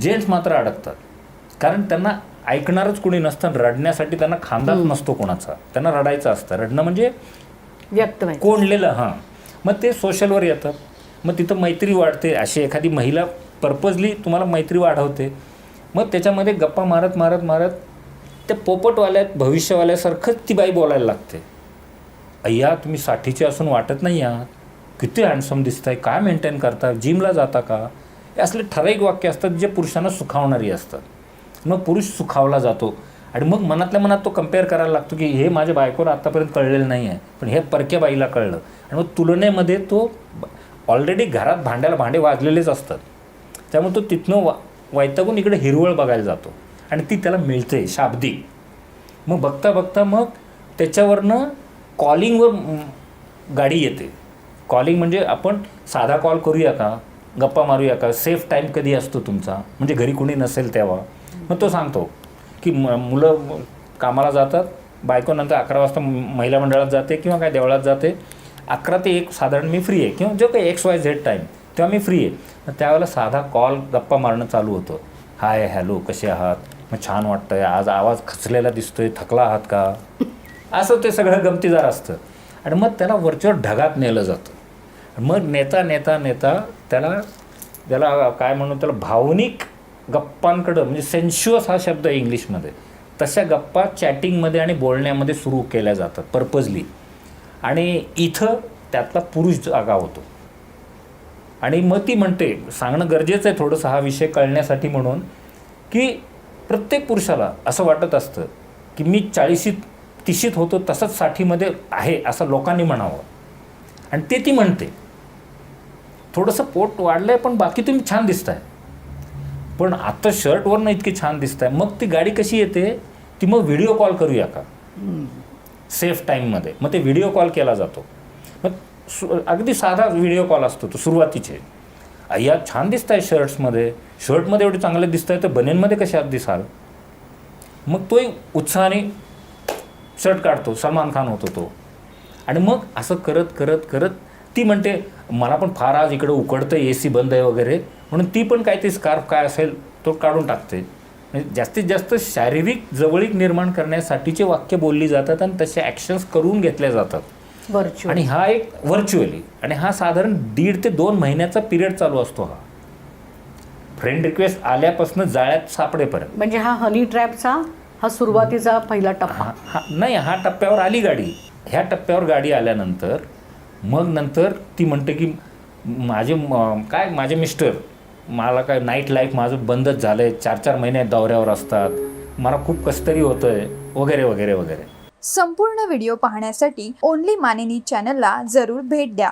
Gents मात्र अडकतात. कारण त्यांना ऐकणारच कोणी नसतं रडण्यासाठी त्यांना खांदाच नसतो कोणाचा. त्यांना रडायचं असतं. रडणं म्हणजे व्यक्त कोंडलेलं हां. मग ते सोशलवर येतात. मग तिथं मैत्री वाढते. अशी एखादी महिला पर्पजली तुम्हाला मैत्री वाढवते. मग त्याच्यामध्ये गप्पा मारत मारत मारत त्या पोपटवाल्या भविष्यवाल्यासारखंच ती बाई बोलायला लागते. अय्या तुम्ही साठीचे असून वाटत नाही आहात. किती हँडसम दिसताय. काय मेंटेन करता जिमला जाता का? असले ठराविक वाक्य असतात जे पुरुषांना सुखावणारी असतात. मग पुरुष सुखावला जातो. आणि मग मनातल्या मनात तो कंपेअर करायला लागतो की हे माझ्या बायकोला आत्तापर्यंत कळलेलं नाही आहे. पण हे परक्या बाईला कळलं. आणि मग तुलनेमध्ये तो ऑलरेडी घरात भांड्याला भांडे वाजलेलेच असतात. त्यामुळे तो तिथनं वा वैतागून इकडे हिरवळ बघायला जातो. आणि ती त्याला मिळते शाब्दिक. मग बघता बघता मग त्याच्यावरनं कॉलिंगवर गाडी येते. कॉलिंग म्हणजे आपण साधा कॉल करूया का? गप्पा मारूया का? सेफ टाईम कधी असतो तुमचा? म्हणजे घरी कोणी नसेल तेव्हा. मग तो सांगतो की म मुलं कामाला जातात बायको नंतर अकरा वाजता महिला मंडळात जाते किंवा काय देवळात जाते. अकरा ते एक साधारण मी फ्री आहे. किंवा जो काही एक्स वाय झेड टाईम तेव्हा मी फ्री आहे. मग त्यावेळेला साधा कॉल गप्पा मारणं चालू होतं. हाय हॅलो कसे आहात? मग छान वाटतंय. आज आवाज खचलेला दिसतोय. थकला आहात का? असं ते सगळं गमतीदार असतं. आणि मग त्याला वरच्यावर ढगात नेलं जातं. मग नेता नेता नेता त्याला त्याला काय म्हणू त्याला भावनिक गप्पांकडं म्हणजे सेन्शुअस हा शब्द आहे इंग्लिशमध्ये. तशा गप्पा चॅटिंगमध्ये आणि बोलण्यामध्ये सुरू केल्या जातात पर्पजली आणि इथं त्यातला पुरुष जागा होतो. आणि मग ती म्हणते सांगणं गरजेचं आहे थोडंसं हा विषय कळण्यासाठी म्हणून की प्रत्येक पुरुषाला असं वाटत असतं की मी चाळीशीत तिशीत होतो तसंच साठीमध्ये आहे असं लोकांनी म्हणावं. आणि ते ती म्हणते. थोडंसं पोट वाढलं आहे पण बाकी तुम्ही छान दिसताय. पण आता शर्टवरनं इतकी छान दिसताय. मग ती गाडी कशी येते? ती मग व्हिडिओ कॉल करूया का? सेफ टाईममध्ये मग ते व्हिडिओ कॉल केला जातो. मग सु अगदी साधा व्हिडिओ कॉल असतो तो सुरुवातीचे. अय्या छान दिसत आहे शर्ट्समध्ये शर्टमध्ये एवढे चांगले दिसत आहे तर बनेनमध्ये कशा दिसाल? मग तोही उत्साहाने शर्ट काढतो सलमान खान होतो तो. आणि मग असं करत करत करत ती म्हणते मला पण फार आज इकडं उकडतं ए सी बंद आहे वगैरे. म्हणून ती पण काय ते स्कार्फ काय असेल तो काढून टाकते. म्हणजे जास्तीत जास्त शारीरिक जवळीक निर्माण करण्यासाठीचे वाक्य बोलली जातात आणि तसे ॲक्शन्स करून घेतल्या जातात. व्हर्च्युअल आणि हा एक व्हर्च्युअली आणि हा साधारण दीड ते दोन महिन्याचा पिरियड चालू असतो हा. फ्रेंड रिक्वेस्ट आल्यापासून जाळ्यात सापडेपर्यंत. म्हणजे हा हनी ट्रॅपचा हा सुरुवातीचा पहिला टप्पा. हा हा नाही हा टप्प्यावर आली गाडी. ह्या टप्प्यावर गाडी आल्यानंतर मग नंतर ती म्हणते की माझे काय माझे मिस्टर मला काय नाईट लाईफ माझं बंदच झालं आहे चार चार महिने दौऱ्यावर असतात. मला खूप कसतरी होतं आहे वगैरे वगैरे वगैरे. संपूर्ण व्हिडिओ पाहण्यासाठी ओनली मानिनी चॅनलला जरूर भेट द्या.